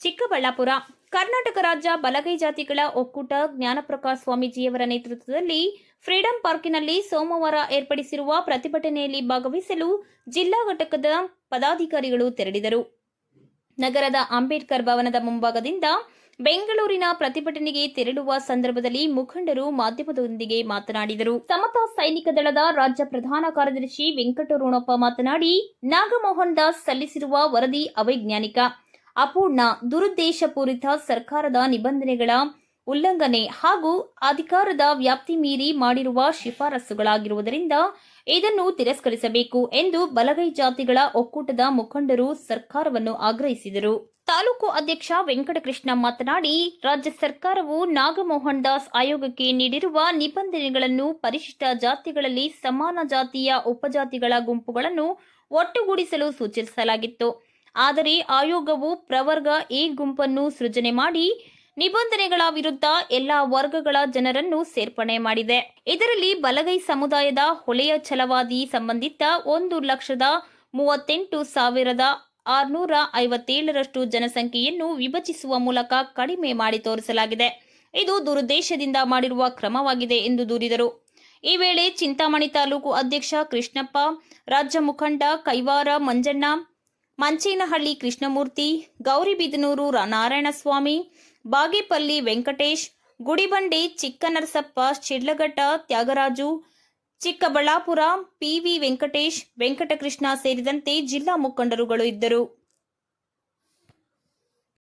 ಚಿಕ್ಕಬಳ್ಳಾಪುರ. ಕರ್ನಾಟಕ ರಾಜ್ಯ ಬಲಗೈ ಜಾತಿಗಳ ಒಕ್ಕೂಟ ಜ್ಞಾನಪ್ರಕಾಶ್ ಸ್ವಾಮೀಜಿಯವರ ನೇತೃತ್ವದಲ್ಲಿ ಫ್ರೀಡಂ ಪಾರ್ಕಿನಲ್ಲಿ ಸೋಮವಾರ ಏರ್ಪಡಿಸಿರುವ ಪ್ರತಿಭಟನೆಯಲ್ಲಿ ಭಾಗವಹಿಸಲು ಜಿಲ್ಲಾ ಘಟಕದ ಪದಾಧಿಕಾರಿಗಳು ತೆರಳಿದರು. ನಗರದ ಅಂಬೇಡ್ಕರ್ ಭವನದ ಮುಂಭಾಗದಿಂದ ಬೆಂಗಳೂರಿನ ಪ್ರತಿಭಟನೆಗೆ ತೆರಳುವ ಸಂದರ್ಭದಲ್ಲಿ ಮುಖಂಡರು ಮಾಧ್ಯಮದೊಂದಿಗೆ ಮಾತನಾಡಿದರು. ಸಮತಾ ಸೈನಿಕ ದಳದ ರಾಜ್ಯ ಪ್ರಧಾನ ಕಾರ್ಯದರ್ಶಿ ವೆಂಕಟರೋಣಪ್ಪ ಮಾತನಾಡಿ, ನಾಗಮೋಹನ್ ದಾಸ್ ಸಲ್ಲಿಸಿರುವ ವರದಿ ಅವೈಜ್ಞಾನಿಕ. ಅಪೂರ್ಣ ದುರುದ್ದೇಶಪೂರಿತ ಸರ್ಕಾರದ ನಿಬಂಧನೆಗಳ ಉಲ್ಲಂಘನೆ ಹಾಗೂ ಅಧಿಕಾರದ ವ್ಯಾಪ್ತಿ ಮೀರಿ ಮಾಡಿರುವ ಶಿಫಾರಸುಗಳಾಗಿರುವುದರಿಂದ ಇದನ್ನು ತಿರಸ್ಕರಿಸಬೇಕು ಎಂದು ಬಲಗೈ ಜಾತಿಗಳ ಒಕ್ಕೂಟದ ಮುಖಂಡರು ಸರ್ಕಾರವನ್ನು ಆಗ್ರಹಿಸಿದರು. ತಾಲೂಕು ಅಧ್ಯಕ್ಷ ವೆಂಕಟಕೃಷ್ಣ ಮಾತನಾಡಿ, ರಾಜ್ಯ ಸರ್ಕಾರವು ನಾಗಮೋಹನ್ ದಾಸ್ ಆಯೋಗಕ್ಕೆ ನೀಡಿರುವ ನಿಬಂಧನೆಗಳನ್ನು ಪರಿಶಿಷ್ಟ ಜಾತಿಗಳಲ್ಲಿ ಸಮಾನ ಜಾತಿಯ ಉಪಜಾತಿಗಳ ಗುಂಪುಗಳನ್ನು ಒಟ್ಟುಗೂಡಿಸಲು ಸೂಚಿಸಲಾಗಿತ್ತು. ಆದರೆ ಆಯೋಗವು ಪ್ರವರ್ಗ ಎ ಗುಂಪನ್ನು ಸೃಜನೆ ಮಾಡಿ ನಿಬಂಧನೆಗಳ ವಿರುದ್ಧ ಎಲ್ಲಾ ವರ್ಗಗಳ ಜನರನ್ನು ಸೇರ್ಪಡೆ ಮಾಡಿದೆ. ಇದರಲ್ಲಿ ಬಲಗೈ ಸಮುದಾಯದ ಹೊಳೆಯ ಛಲವಾದಿ ಸಂಬಂಧಿತ ಒಂದು ಲಕ್ಷದ ಮೂವತ್ತೆಂಟು ಸಾವಿರದ ಆರುನೂರ ಐವತ್ತೇಳರಷ್ಟು ಜನಸಂಖ್ಯೆಯನ್ನು ವಿಭಜಿಸುವ ಮೂಲಕ ಕಡಿಮೆ ಮಾಡಿ ತೋರಿಸಲಾಗಿದೆ. ಇದು ದುರುದ್ದೇಶದಿಂದ ಮಾಡಿರುವ ಕ್ರಮವಾಗಿದೆ ಎಂದು ದೂರಿದರು. ಈ ವೇಳೆ ಚಿಂತಾಮಣಿ ತಾಲೂಕು ಅಧ್ಯಕ್ಷ ಕೃಷ್ಣಪ್ಪ, ರಾಜ್ಯ ಮುಖಂಡ ಕೈವಾರ ಮಂಜಣ್ಣ ಮಂಚೇನಹಳ್ಳಿ ಕೃಷ್ಣಮೂರ್ತಿ ಗೌರಿಬಿದನೂರು ನಾರಾಯಣಸ್ವಾಮಿ, ಬಾಗೇಪಲ್ಲಿ ವೆಂಕಟೇಶ್, ಗುಡಿಬಂಡೆ ಚಿಕ್ಕನರಸಪ್ಪ, ಶಿಡ್ಲಘಟ್ಟ ತ್ಯಾಗರಾಜು, ಚಿಕ್ಕಬಳ್ಳಾಪುರ ಪಿವಿ ವೆಂಕಟೇಶ್, ವೆಂಕಟಕೃಷ್ಣ ಸೇರಿದಂತೆ ಜಿಲ್ಲಾ ಮುಖಂಡರುಗಳು ಇದ್ದರು.